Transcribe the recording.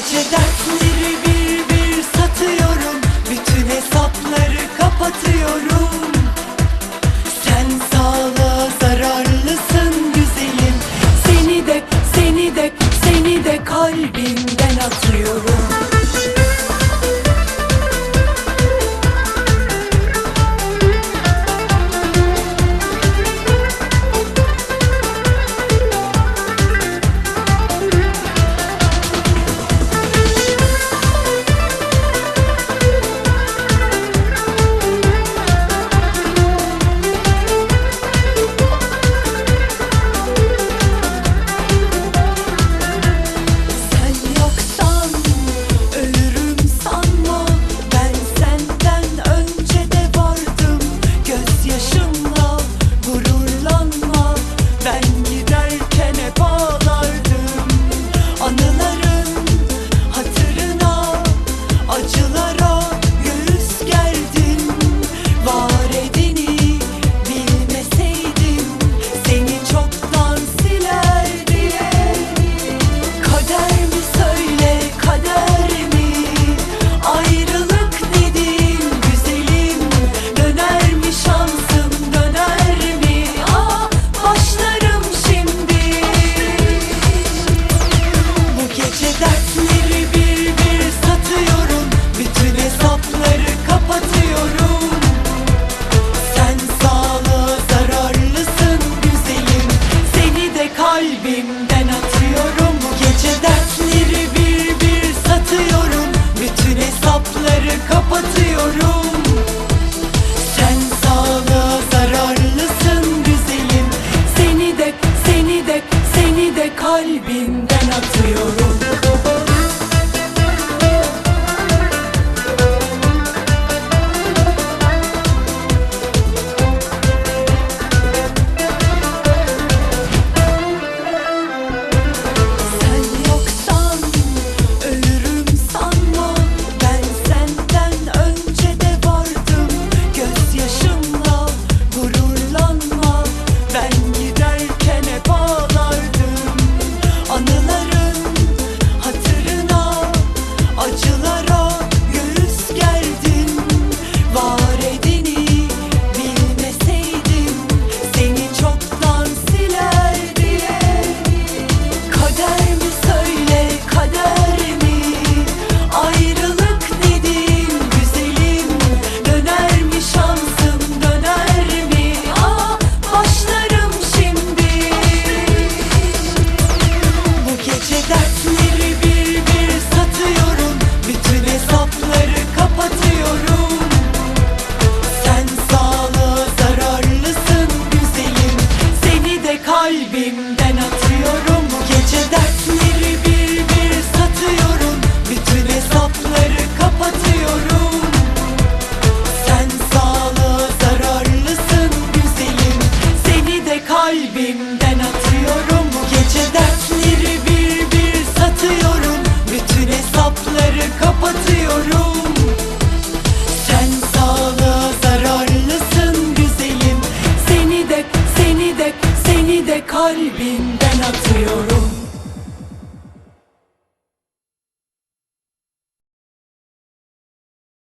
Gece dertleri bir bir satıyorum. Bütün hesapları kapatıyorum. Sen sağlığa zararlısın güzelim. Seni de, seni de, seni de kalbimden atıyorum.